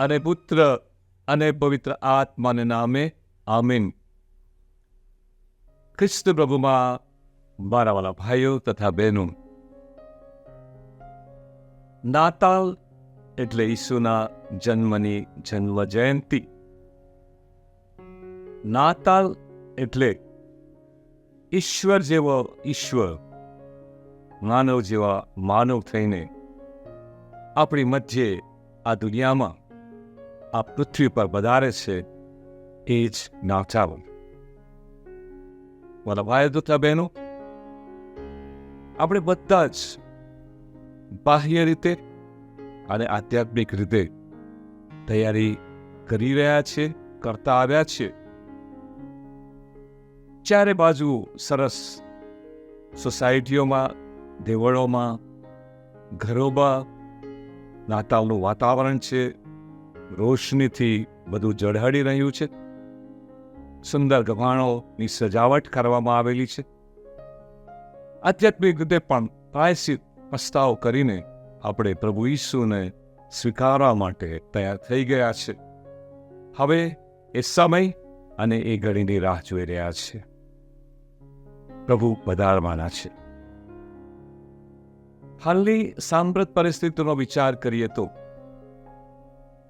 અને પુત્ર અને પવિત્ર આત્માને નામે આમીન. ખ્રિસ્ત પ્રભુમાં મારા વાલા ભાઈઓ તથા બહેનો, નાતાલ એટલે ઈસુના જન્મની જન્મ જયંતિ નાતાલ એટલે ઈશ્વર જેવો ઈશ્વર, માનવ જેવા માનવ થઈને આપણી મધ્યે આ દુનિયામાં આ પૃથ્વી પર વધારે છે, એ જ નાચાવન મારા ભાઈ તથા બહેનો, આપણે બધા જ બાહ્ય રીતે અને આધ્યાત્મિક રીતે તૈયારી કરી રહ્યા છે કરતા આવ્યા છે ચારે બાજુ સરસ સોસાયટીઓમાં, દેવળોમાં, ઘરોમાં, નાતાલનું વાતાવરણ છે રોશનીથી બધું ઝળહળી રહ્યું છે. સુંદર ગભાણોની સજાવટ કરવામાં આવેલી છે. આધ્યાત્મિક રીતે પણ પ્રાયશ્ચિત પસ્તાવ કરીને આપણે પ્રભુ ઈસુને સ્વીકારવા માટે તૈયાર થઈ ગયા છે. હવે એ સમય અને એ ઘડીની રાહ જોઈ રહ્યા છે. પ્રભુ વધારવાના છે. હાલની સાંપ્રત પરિસ્થિતિનો વિચાર કરીએ તો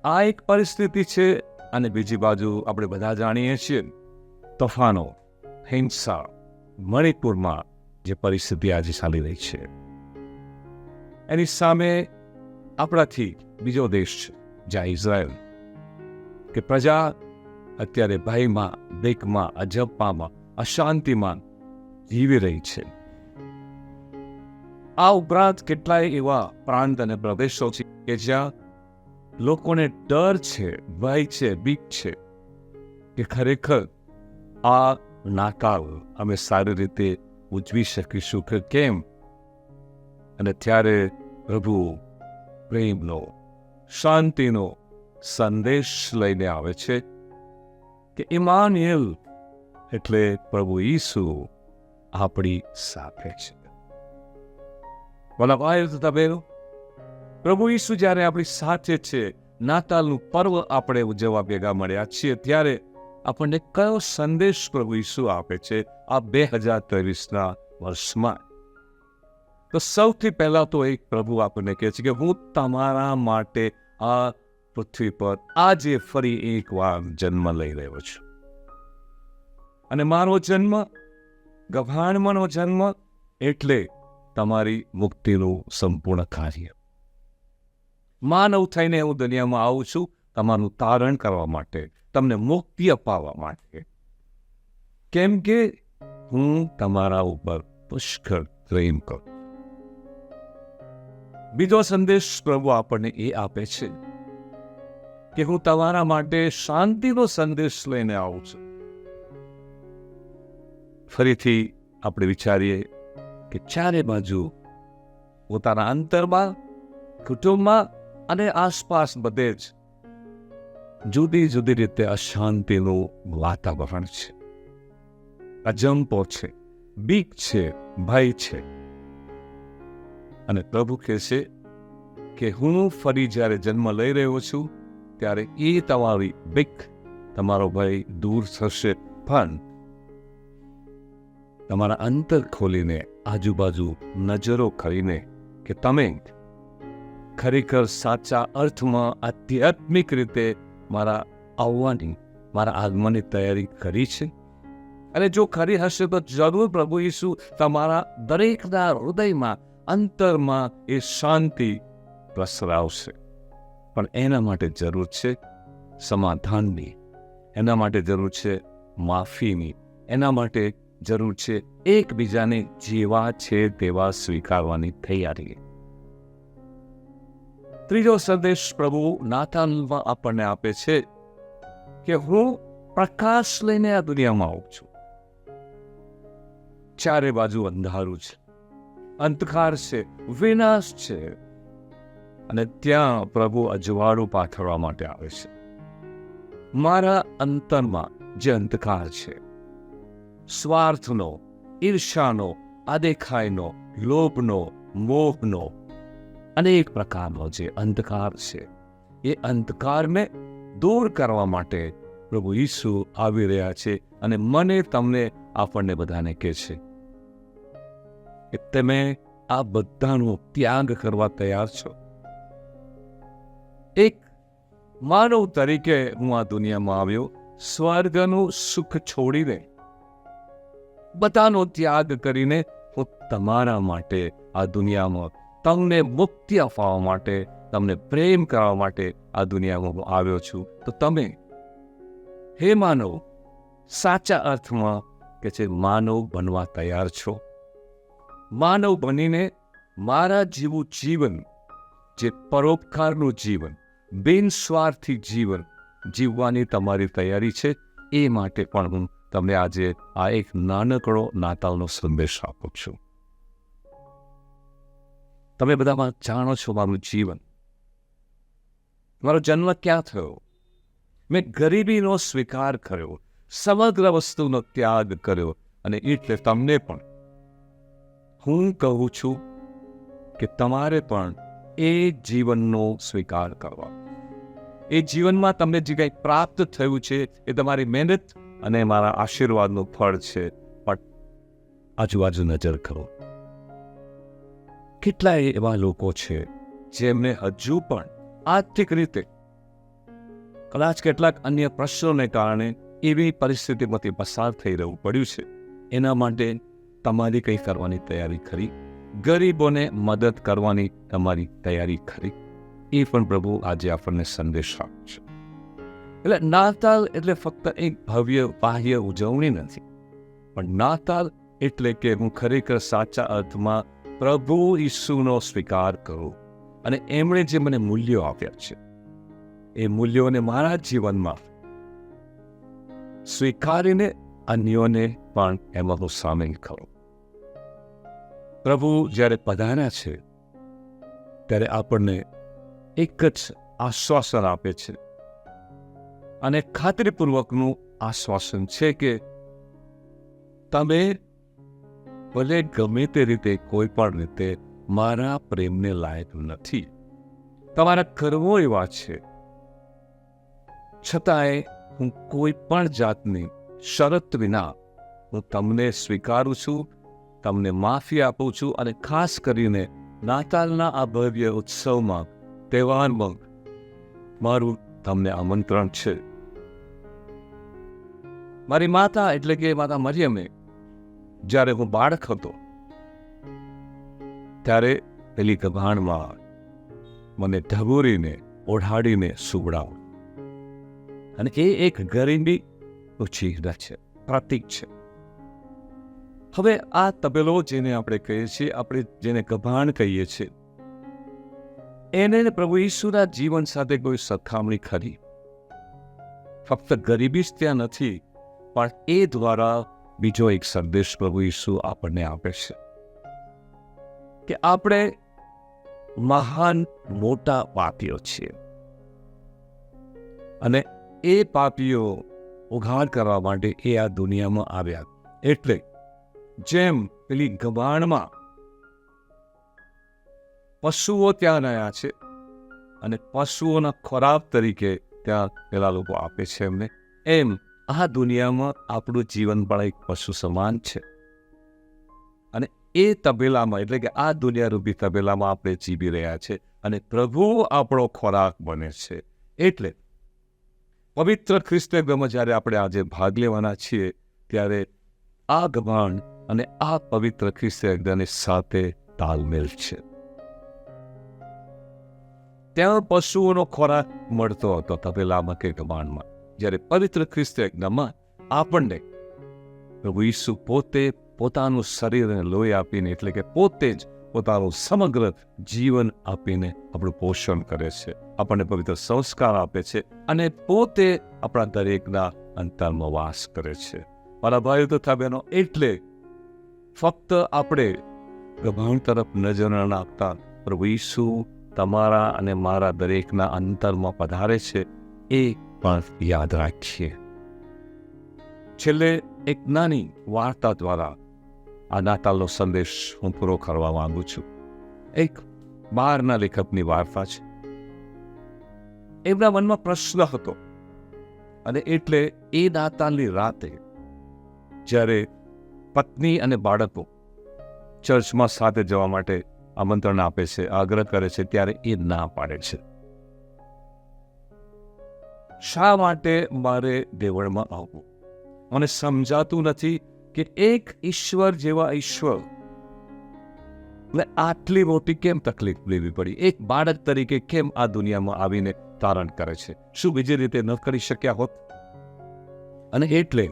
આ એક પરિસ્થિતિ છે અને બીજી બાજુ આપણે બધા જાણીએ છીએ. તોફાનો, હિંસા, મણિપુરમાં જે પરિસ્થિતિ આજે ચાલી રહી છે. એની સામે આપણાથી બીજો દેશ છે, જ્યાં ઇઝરાયલ, કે પ્રજા અત્યારે ભયમાં દેખમાં અજપામાં અશાંતિમાં જીવી રહી છે. આ ઉપરાંત કેટલાય એવા પ્રાંત અને પ્રદેશો છે કે જ્યાં લોકોને ડર છે, ભય છે, બીક છે કે ખરેખર આ નાતાલ અમે સારી રીતે ઉજવી શકીશું કે કેમ? અને ત્યારે પ્રભુ પ્રેમનો, શાંતિનો સંદેશ લઈને આવે છે કે ઇમાનિયલ એટલે પ્રભુ ઈસુ આપણી સાથે છે. વલ્લભાઈ તથા બહેનો પ્રભુ ઈસુ જ્યારે આપણી સાથે છે, નાતાલનું પર્વ આપણે ઉજવવા ભેગા મળ્યા છીએ, ત્યારે આપણને કયો સંદેશ પ્રભુ ઈસુ આપે છે આ બે હજાર ત્રેવીસના વર્ષમાં? તો સૌથી પહેલા તો એક પ્રભુ આપણને કહે છે કે હું તમારા માટે આ પૃથ્વી પર આજે ફરી એકવાર જન્મ લઈ રહ્યો છું. અને મારો જન્મ, ગભાણમાંનો જન્મ એટલે તમારી મુક્તિનું સંપૂર્ણ કાર્ય. માનવ થઈને હું દુનિયામાં આવું છું તમારું તારણ કરવા માટે, તમને મુક્તિ અપાવવા માટે. કેમ કે હું તમારા ઉપર પુષ્કળ પ્રેમ કરું બીજો સંદેશ પ્રભુ આપણને એ આપે છે કે હું તમારા માટે શાંતિનો સંદેશ લઈને આવું છું. ફરીથી આપણે વિચારીએ કે ચારે બાજુ પોતાના અંતરમાં, કુટુંબમાં અને આસપાસ બધે જ જુદી જુદી રીતે અશાંતિનું વાતાવરણ છે. અજંપો છે, બીક છે, ભય છે. અને પ્રભુ કહે છે કે હું ફરી જ્યારે જન્મ લઈ રહ્યો છું, ત્યારે એ તમારી બીક, તમારો ભય દૂર થશે. પણ તમારા અંતર ખોલીને આજુબાજુ નજરો કરીને કે તમે ખરેખર સાચા અર્થમાં આધ્યાત્મિક રીતે મારા આવવાની, મારા આગમનની તૈયારી કરી છે. અને જો ખરી હશે તો જરૂર પ્રભુ ઈસુ, તમારા દરેકના હૃદયમાં, અંતરમાં એ શાંતિ પ્રસરાવશે. પણ એના માટે જરૂર છે સમાધાનની, એના માટે જરૂર છે માફીની, એના માટે જરૂર છે એકબીજાને જેવા છે તેવા સ્વીકારવાની તૈયારી. ત્રીજો સંદેશ પ્રભુ નાતાલમાં આપણને આપે છે કે હું પ્રકાશ લઈને આ દુનિયામાં આવું છું. ચારે બાજુ અંધારું છે, અંધકાર છે, વિનાશ છે અને ત્યાં પ્રભુ અજવાળું પાથરવા માટે આવે છે. મારા અંતરમાં જે અંધકાર છે, સ્વાર્થનો ઈર્ષાનો આદેખાયનો, લોભનો, મોહનો અનેક પ્રકારનો જે અંધકાર છે, એ અંધકારને દૂર કરવા માટે પ્રભુ ઈસુ આવી રહ્યા છે અને મને તમને આપણને બધાને કહે છે કે તમે આ બધાનો ત્યાગ કરવા તૈયાર છો. એક માનવ તરીકે હું આ દુનિયામાં આવ્યો, સ્વર્ગનું સુખ છોડીને, બધાનો ત્યાગ કરીને હું તમારા માટે આ દુનિયામાં તમને મુક્તિ અપાવવા માટે, તમને પ્રેમ કરવા માટે આ દુનિયામાં આવ્યો છું. તો તમે હે માનવ, સાચા અર્થમાં કે છે માનવ બનવા તૈયાર છો? માનવ બનીને મારા જેવું જીવન, જે પરોપકારનું જીવન, બિનસ્વાર્થી જીવન જીવવાની તમારી તૈયારી છે, એ માટે પણ હું તમને આજે આ એક નાનકડો નાતાલનો સંદેશ આપું છું. તમે બધામાં જાણો છો મારું જીવન. મારો જન્મ ક્યાં થયો? મેં ગરીબીનો સ્વીકાર કર્યો, સમગ્ર વસ્તુનો ત્યાગ કર્યો, અને એટલે તમને પણ. હું કહું છું કે તમારે પણ એ જીવનનો સ્વીકાર કરવા. એ જીવનમાં તમને જે કંઈ પ્રાપ્ત થયું છે, એ તમારી મહેનત અને મારા આશીર્વાદનું ફળ છે. પણ આજુબાજુ નજર કરો. કેટલાય એવા લોકો છે જેમને હજુ પણ આર્થિક રીતે કદાચ કેટલાક અન્ય પ્રશ્નોને કારણે એવી પરિસ્થિતિમાંથી પસાર થઈ રહેવું પડ્યું છે. એના માટે તમારી કંઈ કરવાની તૈયારી ખરી? ગરીબોને મદદ કરવાની તમારી તૈયારી ખરી? એ પણ પ્રભુ આજે આપણને સંદેશ આપે છે એટલે નાતાલ એટલે ફક્ત એક ભવ્ય બાહ્ય ઉજવણી નથી. પણ નાતાલ એટલે કે હું ખરેખર સાચા અર્થમાં પ્રભુ ઈસુનો સ્વીકાર કરું અને એમણે જે મને મૂલ્યો આપ્યા છે, એ મૂલ્યોને મારા જીવનમાં સ્વીકારીને અન્યોને પણ એમાં હું સામેલ કરું. પ્રભુ જ્યારે પધાર્યા છે, ત્યારે આપણને એક જ આશ્વાસન આપે છે અને ખાતરીપૂર્વકનું આશ્વાસન છે કે તમે ભલે ગમે તે રીતે કોઈ પણ રીતે મારા પ્રેમને લાયક નથી. તમારા કર્મો એવા છે. છતાંય હું કોઈ પણ જાતની શરત વિના હું તમને સ્વીકારું છું, તમને માફી આપું છું અને ખાસ કરીને નાતાલના આ ભવ્ય ઉત્સવમાં, તહેવારમાં મારું તમને આમંત્રણ છે. મારી માતા એટલે કે માતા મરિયમે જ્યારે હું બાળક હતો, ત્યારે પેલી ગભાણમાં મને ઢબુરીને ઓઢાડીને સુવડાવ. અને એ એક ગરીબી ચિહ્ન છે પ્રતીક છે. હવે આ તબેલો જેને આપણે કહીએ છીએ, આપણે જેને ગભાણ કહીએ છીએ, એને પ્રભુ ઈસુના જીવન સાથે કોઈ સરખામણી ખરી? ફક્ત ગરીબી જ ત્યાં નથી, પણ એ દ્વારા બીજો એક સંદેશ પ્રભુ ઈસુ આપણને આપે છે કે આપણે મહાન મોટા પાપીઓ છીએ. અને એ પાપીઓ ઉઘાડ કરવા માટે એ આ દુનિયામાં આવ્યા. એટલે જેમ પેલી ગબાણમાં પશુઓ ત્યાં રહ્યા છે અને પશુઓના ખોરાક તરીકે ત્યાં પેલા લોકો આપે છે એમને, એમ આ દુનિયામાં આપણું જીવન પણ એક પશુ સમાન છે. અને એ તબેલામાં, એટલે કે આ દુનિયારૂપી તબેલામાં આપણે જીવી રહ્યા છે અને પ્રભુ આપણો ખોરાક બને છે. એટલે પવિત્ર ખ્રિસ્તગમાં જ્યારે આપણે આજે ભાગ લેવાના છીએ, ત્યારે આ ગભાણ અને આ પવિત્ર ખ્રિસ્તની સાથે તાલમેલ છે. ત્યાં પશુઓનો ખોરાક મળતો હતો તબેલામાં કે ગભાણમાં જ્યારે પવિત્ર ખ્રિસ્તમાં આપણને પ્રભુ ઈસુ પોતે પોતાનું શરીર અને લોહી આપીને, એટલે કે પોતે જ પોતાનું સમગ્ર જીવન આપીને આપણું પોષણ કરે છે. આપણને પવિત્ર સંસ્કાર આપે છે અને પોતે આપણા દરેકના અંતરમાં વાસ કરે છે. મારા ભાઈઓ તથા બહેનો, એટલે ફક્ત આપણે ગભાણ તરફ નજર નાખતા પ્રભુ ઈસુ તમારા અને મારા દરેકના અંતરમાં પધારે છે એ પણ યાદ રાખીએ. છેલ્લે એક નાની વાર્તા દ્વારા આ નાતાલનો સંદેશ હું પૂરો કરવા માંગુ છું. એક બહારના લેખકની વાર્તા છે. એમના મનમાં પ્રશ્ન હતો. અને એટલે એ નાતાલની રાતે જ્યારે પત્ની અને બાળકો ચર્ચમાં સાથે જવા માટે આમંત્રણ આપે છે, આગ્રહ કરે છે, ત્યારે એ ના પાડે છે. શા માટે મારે દેવળમાં આવવું? મને સમજાતું નથી કે એક ઈશ્વર જેવા ઈશ્વર ને આટલી મોટી કેમ તકલીફ લેવી પડી? એક બાળક તરીકે કેમ આ દુનિયામાં આવીને તારણ કરે છે? શું બીજી રીતે ન કરી શક્યા હોત? અને એટલે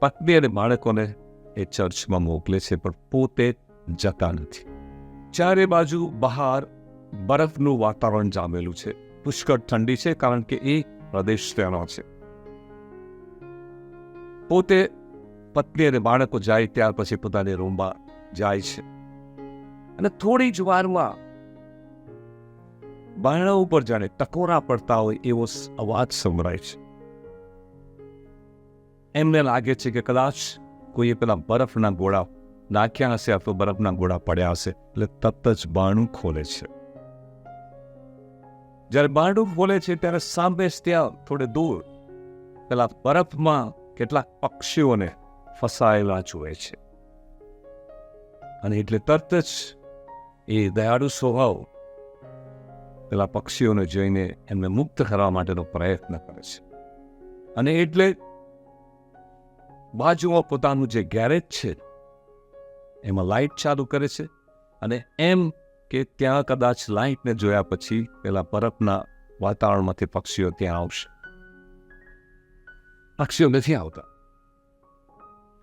પત્ની અને બાળકોને એ ચર્ચમાં મોકલે છે, પણ પોતે જતા નથી. ચારે બાજુ બહાર બરફનું વાતાવરણ જામેલું છે. પુષ્કળ ઠંડી છે, કારણ કે એ પ્રદેશ તેનો છે. પોતે પત્ની અને બાળકો જાય ત્યાર પછી પોતાની રૂમમાં જાય છે. અને થોડી જ વારમાં બારણા ઉપર જાણે ટકોરા પડતા હોય એવો અવાજ સંભળાય છે. એમને લાગે છે કે કદાચ કોઈએ પેલા બરફના ગોળા નાખ્યા હશે અથવા બરફના ગોળા પડ્યા હશે, એટલે તરત જ બારણું ખોલે છે. જ્યારે બારણું બોલે છે ત્યારે સામે ત્યાં થોડે દૂર, પેલા બરફમાં કેટલાક પક્ષીઓને ફસાયેલા જુએ છે. અને એટલે તરત જ એ દયાળુ સ્વભાવ પેલા પક્ષીઓને જોઈને એમને મુક્ત કરવા માટેનો પ્રયત્ન કરે છે. અને એટલે બાજુમાં પોતાનું જે ગેરેજ છે, એમાં લાઇટ ચાલુ કરે છે અને એમ કે ત્યાં કદાચ લાઇટને જોયા પછી પેલા બરફના વાતાવરણમાંથી પક્ષીઓ ત્યાં આવશે. પક્ષીઓ નથી આવતા.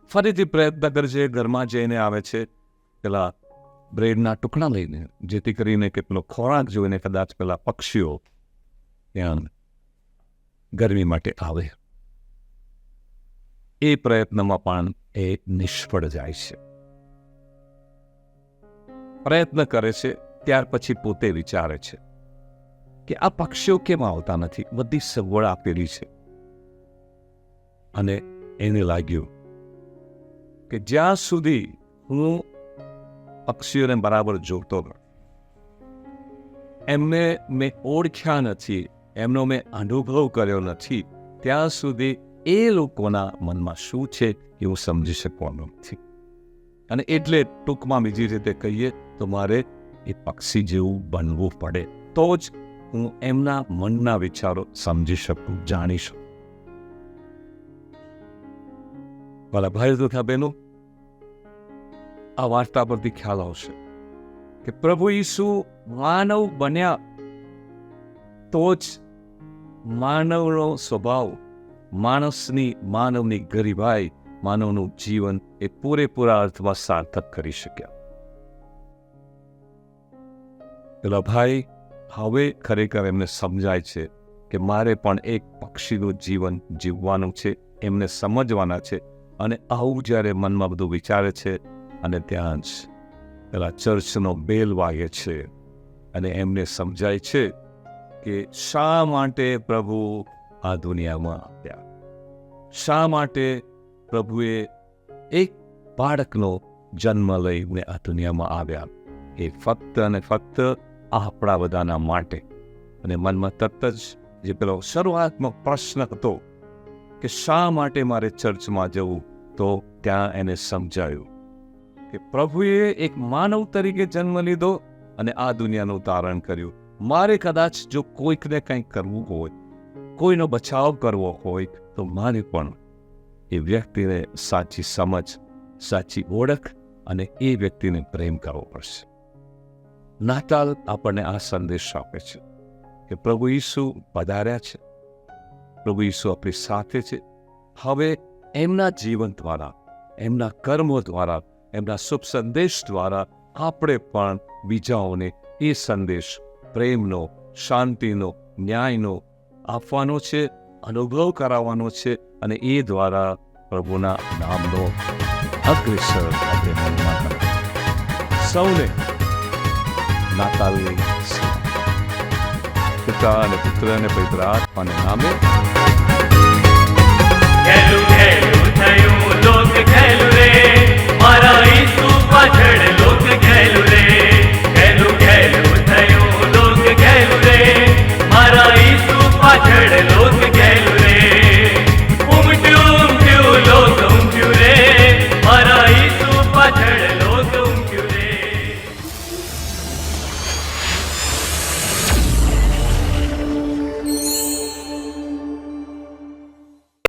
ફરીથી પ્રયત્ન કરજે ઘરમાં જઈને આવે છે, પેલા બ્રેડના ટુકડા લઈને, જેથી કરીને કે પેલો ખોરાક જોઈને કદાચ પેલા પક્ષીઓ ત્યાં ગરમી માટે આવે. એ પ્રયત્નમાં પણ એ નિષ્ફળ જાય છે. પ્રયત્ન કરે છે, ત્યાર પછી પોતે વિચારે છે કે આ પક્ષીઓ કેમ આવતા નથી? બધી સગવડ આપેલી છે. અને એને લાગ્યું કે જ્યાં સુધી હું પક્ષીઓને બરાબર જોતો એમને મેં ઓળખ્યા નથી, એમનો મેં અનુભવ કર્યો નથી, ત્યાં સુધી એ લોકોના મનમાં શું છે એ હું સમજી શકવાનો નથી. અને એટલે ટૂંકમાં બીજી રીતે કહીએ, તો મારે એ પક્ષી જેવું બનવું પડે. તો જ હું એમના મનના વિચારો સમજી શકું, જાણી શકું. ભલા ભાઈ તથા બહેનો, આ વાર્તા પરથી ખ્યાલ આવશે કે પ્રભુ ઈસુ માનવ બન્યા તો જ માનવનો સ્વભાવ, માણસની, માનવની ગરીબાઈ માનવનું જીવન એ પૂરેપૂરા અર્થમાં સાર્થક કરી શક્યા. પેલા ભાઈ, હવે ખરેખર એમને સમજાય છે કે મારે પણ એક પક્ષીનું જીવન જીવવાનું છે, એમને સમજવાના છે અને આવું જ્યારે મનમાં બધું વિચારે છે અને ત્યાં જ પેલા ચર્ચનો બેલ વાગે છે અને એમને સમજાય છે કે શા માટે પ્રભુ આ દુનિયામાં આવ્યા? શા માટે પ્રભુએ એક બાળકનો જન્મ લઈને આ દુનિયામાં આવ્યા. એ ફક્ત અને ફક્ત આપણા બધાના માટે. અને મનમાં તરત જ જે પેલો શરૂઆતમાં પ્રશ્ન હતો કે શા માટે મારે ચર્ચમાં જવું, તો ત્યાં એને સમજાયું કે પ્રભુએ એક માનવ તરીકે જન્મ લીધો અને આ દુનિયાનું તારણ કર્યું. મારે કદાચ જો કોઈકને કંઈક કરવું હોય, કોઈનો બચાવ કરવો હોય, તો મારે પણ એ વ્યક્તિને સાચી સમજ, સાચી ઓળખ અને એ વ્યક્તિને પ્રેમ કરવો પડશે. નાતાલ આપણને આ સંદેશ આપે છે કે પ્રભુ ઈસુ પધાર્યા છે. પ્રભુ ઈસુ આપણી સાથે છે. હવે એમના જીવન દ્વારા, એમના કર્મો દ્વારા, એમના શુભ સંદેશ દ્વારા આપણે પણ બીજાઓને એ સંદેશ પ્રેમનો, શાંતિનો, ન્યાયનો આપવાનો છે, અનુભવ કરાવવાનો છે અને એ દ્વારા પ્રભુના નામનો અગ્રેસર આપણે મનમાં કરવા સૌને નાતાલની પિતા અને પુત્ર અને પવિત્ર આત્માને નામે